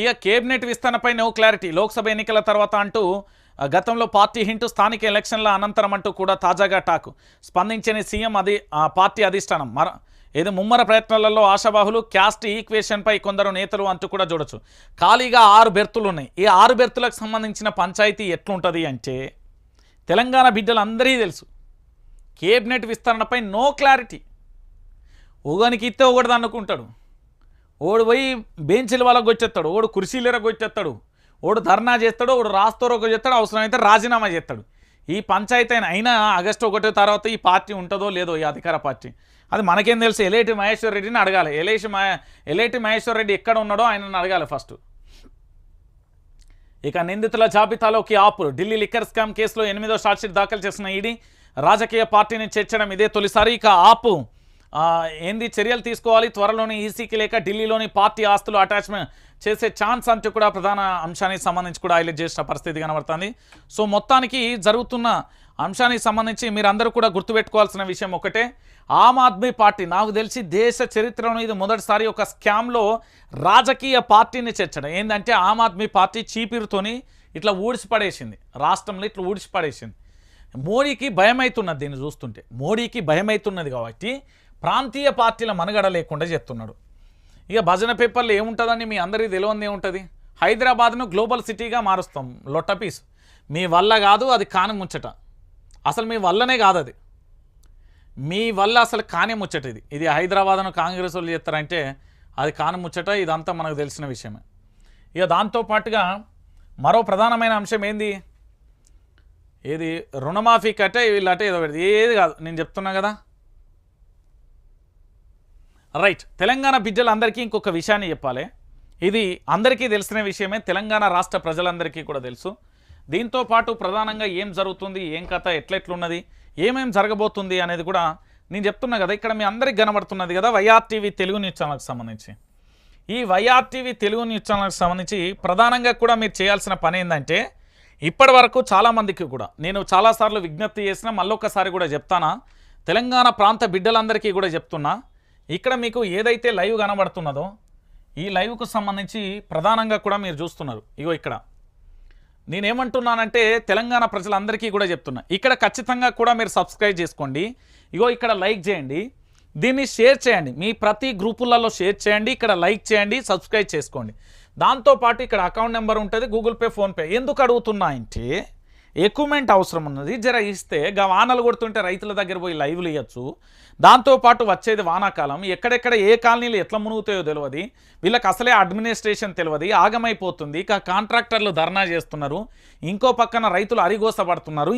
ఇక కేబినెట్ విస్తరణపై no clarity Lok Sabha ఎన్నికల తర్వాత అంటూ గతంలో పార్టీ హింటూ స్థానిక ఎలక్షన్ల అనంతరం అంటూ కూడా తాజాగా టాకు. స్పందించని సీఎం అది పార్టీ అధిష్టానం. మర ఏదో ముమ్మర ప్రయత్నాలలో ఆశాబాహులు క్యాస్ట్ ఈక్వేషన్పై కొందరు నేతలు అంటూ కూడా చూడొచ్చు. ఖాళీగా ఆరు బెర్తులు ఉన్నాయి ఈ ఆరు బెర్తులకు సంబంధించిన పంచాయతీ ఎట్లుంటుంది అంటే తెలంగాణ బిడ్డలందరికీ తెలుసు. కేబినెట్ విస్తరణపై నో క్లారిటీ ఒకనికి ఇస్తే ఒకటి అనుకుంటాడు. ఓడు పోయి బెంచ్ల వాళ్ళకి వచ్చేస్తాడు ఓడు కుర్చీలరకు వచ్చేస్తాడు ఓడు ధర్నా చేస్తాడు ఓడు రాస్తోరకు చేస్తాడు అవసరమైతే రాజీనామా చేస్తాడు. ఈ పంచాయతీ అయినా అయినా ఆగస్టు ఒకటో తర్వాత ఈ పార్టీ ఉంటుందో లేదో ఈ అధికార పార్టీ. అది మనకేం తెలుసు ఎలేటి మహేశ్వర్ రెడ్డిని అడగాలి. ఎలేటి మహే ఎలేటి మహేశ్వర్ రెడ్డి ఎక్కడ ఉన్నాడో ఆయనను అడగాలి ఫస్ట్. ఇక నిందితుల జాబితాలోకి ఆపు. ఢిల్లీ లిక్కర్ స్కామ్ కేసులో ఎనిమిదో షార్ట్షీట్ దాఖలు చేసిన ఈడీ రాజకీయ పార్టీని చేర్చడం ఇదే తొలిసారి. ఇక ఆపు. ఏంది చర్యలు తీసుకోవాలి త్వరలోనే ఈసీకి లేక ఢిల్లీలోని పార్టీ ఆస్తులు అటాచ్మెంట్ చేసే ఛాన్స్ అంటూ కూడా ప్రధాన అంశానికి సంబంధించి కూడా హైలైట్ చేసిన పరిస్థితి కనబడుతుంది. సో మొత్తానికి జరుగుతున్న అంశానికి సంబంధించి మీరందరూ కూడా గుర్తుపెట్టుకోవాల్సిన విషయం ఒకటే. ఆమ్ ఆద్మీ పార్టీ నాకు తెలిసి దేశ చరిత్రలో ఇది మొదటిసారి ఒక స్కామ్లో రాజకీయ పార్టీని చేర్చడం. ఏంటంటే ఆమ్ ఆద్మీ పార్టీ చీపిరుతోని ఇట్లా ఊడిసిపడేసింది రాష్ట్రంలో ఇట్లా ఊడిసిపడేసింది మోడీకి భయమవుతున్నది దీన్ని చూస్తుంటే. మోడీకి భయమవుతున్నది కాబట్టి ప్రాంతీయ పార్టీల మనుగడ లేకుండా చెప్తున్నాడు ఇక భజన పేపర్లో ఏముంటుందని మీ అందరికీ తెలియంది ఏముంటుంది? హైదరాబాద్ను గ్లోబల్ సిటీగా మారుస్తాం. లొట్టపీస్ మీ వల్ల కాదు అది కాని ముచ్చట. అసలు మీ వల్లనే కాదు అది మీ వల్ల అసలు కాని ముచ్చట ఇది. ఇది హైదరాబాద్ను కాంగ్రెస్ వాళ్ళు చేస్తారంటే అది కాని ముచ్చట ఇదంతా మనకు తెలిసిన విషయమే. ఇక దాంతో పాటుగా మరో ప్రధానమైన అంశం ఏంది? ఏది? రుణమాఫీ కట్టే వీళ్ళంటే ఏదో పెడితే ఏది కాదు. నేను చెప్తున్నా కదా. రైట్ తెలంగాణ బిడ్డలందరికీ ఇంకొక విషయాన్ని చెప్పాలి. ఇది అందరికీ తెలిసిన విషయమే. తెలంగాణ రాష్ట్ర ప్రజలందరికీ కూడా తెలుసు. దీంతో పాటు ప్రధానంగా ఏం జరుగుతుంది ఏం కథ ఎట్లెట్లున్నది ఏమేం జరగబోతుంది అనేది కూడా నేను చెప్తున్నా కదా. ఇక్కడ మీ అందరికి కనబడుతున్నది కదా వైఆర్టీవీ తెలుగు న్యూస్ ఛానల్కి సంబంధించి. ఈ వైఆర్టీవీ తెలుగు న్యూస్ ఛానల్కి సంబంధించి ప్రధానంగా కూడా మీరు చేయాల్సిన పని ఏంటంటే ఇప్పటి వరకు చాలామందికి కూడా నేను చాలాసార్లు విజ్ఞప్తి చేసిన మళ్ళొకసారి కూడా చెప్తానా తెలంగాణ ప్రాంత బిడ్డలందరికీ కూడా చెప్తున్నా ఇక్కడ మీకు ఏదైతే లైవ్ కనబడుతున్నదో ఈ లైవ్కు సంబంధించి ప్రధానంగా కూడా మీరు చూస్తున్నారు. ఇగో ఇక్కడ. నేనేమంటున్నానంటే తెలంగాణ ప్రజలందరికీ కూడా చెప్తున్నా. ఇక్కడ ఖచ్చితంగా కూడా మీరు సబ్స్క్రైబ్ చేసుకోండి. ఇగో ఇక్కడ లైక్ చేయండి. దీన్ని షేర్ చేయండి. మీ ప్రతి గ్రూపులలో షేర్ చేయండి. ఇక్కడ లైక్ చేయండి. సబ్స్క్రైబ్ చేసుకోండి. దాంతోపాటు ఇక్కడ అకౌంట్ నెంబర్ ఉంటుంది గూగుల్ పే ఫోన్పే ఎందుకు అడుగుతున్నా అంటే ఎక్విప్మెంట్ అవసరం ఉన్నది. జర ఇస్తే గా వానలు కొడుతుంటే రైతుల దగ్గర పోయి లైవ్లు ఇవ్వచ్చు దాంతోపాటు వచ్చేది వానాకాలం. ఎక్కడెక్కడ ఏ కాలనీలు ఎట్లా మునుగుతాయో తెలియదు వీళ్ళకి అసలే అడ్మినిస్ట్రేషన్ తెలియదు ఆగమైపోతుంది. ఇక కాంట్రాక్టర్లు ధర్నా చేస్తున్నారు. ఇంకో పక్కన రైతులు అరిగోసపడుతున్నారు.